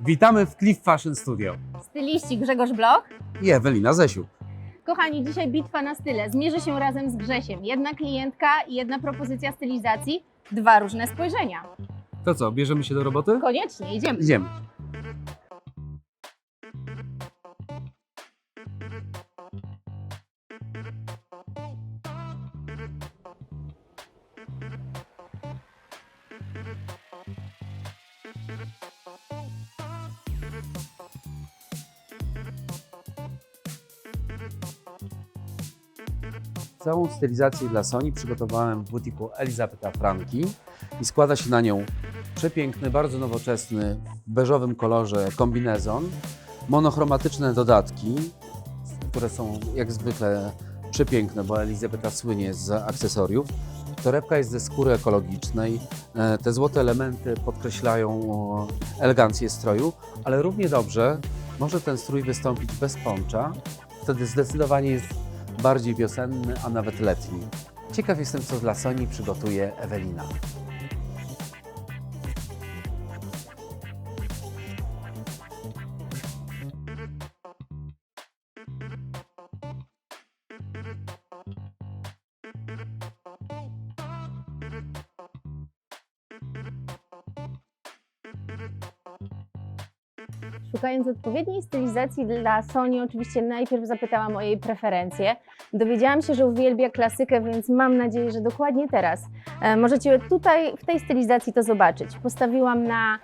Witamy w Cliff Fashion Studio. Styliści Grzegorz Bloch. I Ewelina Zesiu. Kochani, dzisiaj bitwa na style. Zmierzy się razem z Grzesiem. Jedna klientka i jedna propozycja stylizacji, dwa różne spojrzenia. To co, bierzemy się do roboty? Koniecznie, idziemy. Idziemy. Całą stylizację dla Sony przygotowałem w butiku Elizabeta Franki i składa się na nią przepiękny, bardzo nowoczesny, w beżowym kolorze kombinezon, monochromatyczne dodatki, które są jak zwykle przepiękne, bo Elizabeta słynie z akcesoriów. Torebka jest ze skóry ekologicznej. E, Te złote elementy podkreślają elegancję stroju, ale równie dobrze może ten strój wystąpić bez poncza. Wtedy zdecydowanie jest bardziej wiosenny, a nawet letni. Ciekaw jestem, co dla Soni przygotuje Ewelina. Szukając odpowiedniej stylizacji dla Sony, oczywiście najpierw zapytałam o jej preferencje. Dowiedziałam się, że uwielbia klasykę, więc mam nadzieję, że dokładnie teraz e, możecie tutaj w tej stylizacji to zobaczyć. Postawiłam na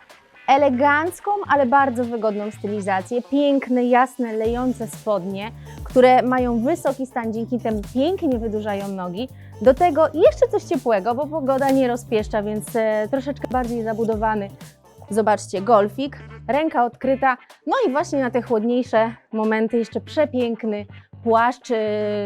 elegancką, ale bardzo wygodną stylizację. Piękne, jasne, lejące spodnie, które mają wysoki stan, dzięki temu pięknie wydłużają nogi. Do tego jeszcze coś ciepłego, bo pogoda nie rozpieszcza, więc e, troszeczkę bardziej zabudowany. Zobaczcie, golfik, ręka odkryta, no i właśnie na te chłodniejsze momenty jeszcze przepiękny płaszcz e,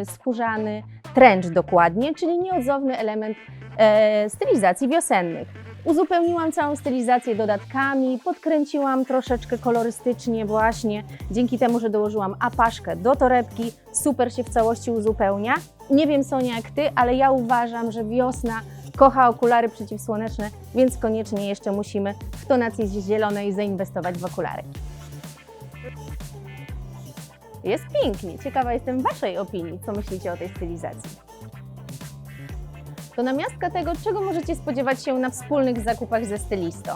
skórzany, trench dokładnie, czyli nieodzowny element e, stylizacji wiosennych. Uzupełniłam całą stylizację dodatkami, podkręciłam troszeczkę kolorystycznie właśnie, dzięki temu, że dołożyłam apaszkę do torebki, super się w całości uzupełnia. Nie wiem Sonia jak Ty, ale ja uważam, że wiosna kocha okulary przeciwsłoneczne, więc koniecznie jeszcze musimy w tonacji zielonej zainwestować w okulary. Jest pięknie. Ciekawa jestem Waszej opinii. Co myślicie o tej stylizacji? To namiastka tego, czego możecie spodziewać się na wspólnych zakupach ze stylistą.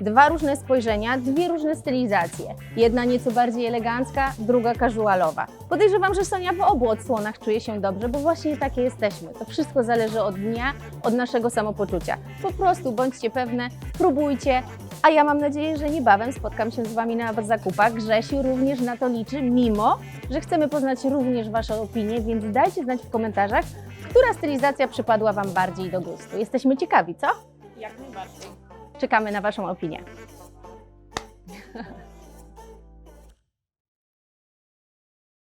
Dwa różne spojrzenia, dwie różne stylizacje. Jedna nieco bardziej elegancka, druga casualowa. Podejrzewam, że Sonia w obu odsłonach czuje się dobrze, bo właśnie takie jesteśmy. To wszystko zależy od dnia, od naszego samopoczucia. Po prostu bądźcie pewne, próbujcie, a ja mam nadzieję, że niebawem spotkam się z Wami na zakupach. Grzesiu również na to liczy, mimo że chcemy poznać również Wasze opinie, więc dajcie znać w komentarzach, która stylizacja przypadła Wam bardziej do gustu. Jesteśmy ciekawi, co? Jak najbardziej. Czekamy na Waszą opinię.